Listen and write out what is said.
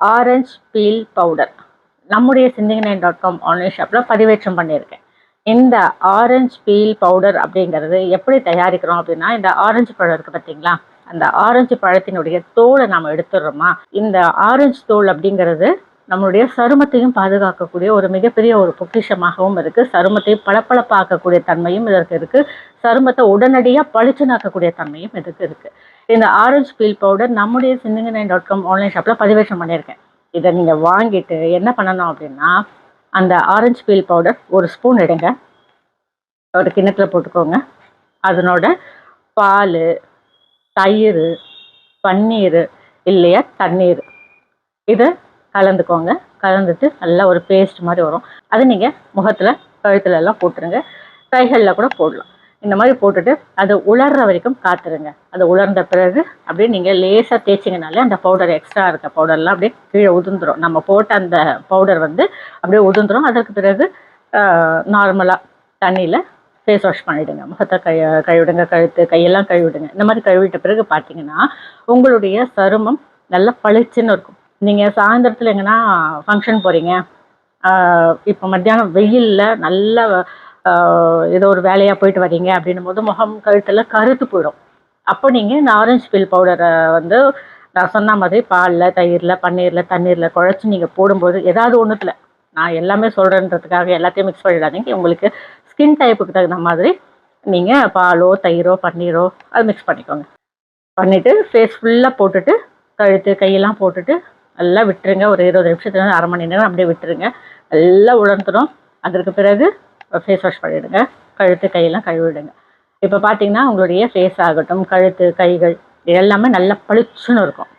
Orange peel powder. நம்முடைய சிந்திங் nine dot com online ஷாப்பில் பதிவேற்றம் பண்ணியிருக்கேன். இந்த ஆரஞ்ச் பீல் பவுடர் அப்படிங்கிறது எப்படி தயாரிக்கிறோம் அப்படின்னா இந்த ஆரஞ்சு பழம் இருக்குது பார்த்தீங்களா? அந்த ஆரஞ்சு பழத்தினுடைய தோலை நாம் எடுத்துடுறோமா? இந்த ஆரஞ்சு தோல் அப்படிங்கிறது நம்மளுடைய சருமத்தையும் பாதுகாக்கக்கூடிய ஒரு மிகப்பெரிய ஒரு பொக்கிஷமாகவும் இருக்குது சருமத்தையும் பளபளப்பாக்கக்கூடிய தன்மையும் இதற்கு இருக்குது சருமத்தை உடனடியாக பளிச்சுனாக்கக்கூடிய தன்மையும் இதுக்கு இருக்குது இந்த ஆரஞ்சு பீல் பவுடர் நம்முடைய சிந்திங்க நைன் டாட் காம் ஆன்லைன் ஷாப்பில் பதிவேற்றம் பண்ணியிருக்கேன். இதை நீங்கள் வாங்கிட்டு என்ன பண்ணணும் அப்படின்னா அந்த ஆரஞ்சு பீல் பவுடர் ஒரு ஸ்பூன் எடுங்க. ஒரு கிண்ணத்தில் போட்டுக்கோங்க. அதனோட பால் தயிர் பன்னீர் இல்லையா தண்ணீர். இதை கலந்துக்கோங்க. கலந்துட்டு நல்லா ஒரு பேஸ்ட் மாதிரி வரும். அது நீங்கள் முகத்தில் கழுத்துல எல்லாம் போட்டுருங்க. கைகளில் கூட போடலாம். இந்த மாதிரி போட்டுட்டு அது உலர்ற வரைக்கும் காத்துருங்க. அது உலர்ந்த பிறகு அப்படியே நீங்கள் லேசாக தேய்ச்சிங்கனாலே அந்த பவுடர் எக்ஸ்ட்ரா இருக்க பவுடர்லாம் அப்படியே கீழே உதிர்ந்துடும் நம்ம போட்ட அந்த பவுடர் வந்து அப்படியே உதிர்ந்துடும் அதற்கு பிறகு நார்மலாக தண்ணியில் ஃபேஸ் வாஷ் பண்ணிவிடுங்க முகத்தை கை கழுவிடுங்க. கழுத்து கையெல்லாம் கழுவிடுங்க. இந்த மாதிரி கழுவிட்ட பிறகு பார்த்தீங்கன்னா உங்களுடைய சருமம் நல்லா பளிச்சுன்னு இருக்கும். நீங்கள் சாயந்தரத்தில் எங்கன்னா ஃபங்க்ஷன் போகிறீங்க இப்போ மத்தியானம் வெயிலில் நல்ல ஏதோ ஒரு வேலையாக போயிட்டு வரீங்க அப்படின்னும் போது முகம் கழுத்தெல்லாம் கருத்து போயிடும். அப்போ நீங்கள் இந்த ஆரஞ்சு பீல் பவுடரை வந்து நான் சொன்ன மாதிரி பாலில் தயிரில் பன்னீரில் தண்ணீரில் குழச்சி நீங்கள் போடும்போது ஏதாவது ஒன்றுத்தில் நான் எல்லாமே சொல்கிறேன்றதுக்காக எல்லாத்தையும் மிக்ஸ் பண்ணிடாதீங்க. உங்களுக்கு ஸ்கின் டைப்புக்கு தகுந்த மாதிரி நீங்கள் பாலோ தயிரோ பன்னீரோ அது மிக்ஸ் பண்ணிக்கோங்க. பண்ணிவிட்டு ஃபேஸ் ஃபுல்லாக போட்டுட்டு கழுத்து கையெல்லாம் போட்டுட்டு நல்லா விட்டுருங்க. ஒரு இருபது நிமிஷத்துல அரை மணி நேரம் அப்படியே விட்டுருங்க. நல்லா உலர்ந்துடும் அதற்கு பிறகு ஃபேஸ் வாஷ் பண்ணிவிடுங்க கழுத்து கையெல்லாம் கழுவிடுங்க. இப்போ பார்த்தீங்கன்னா உங்களுடைய ஃபேஸ் ஆகட்டும் கழுத்து கைகள் இது எல்லாமே நல்லா பளிச்சுன்னு இருக்கும்.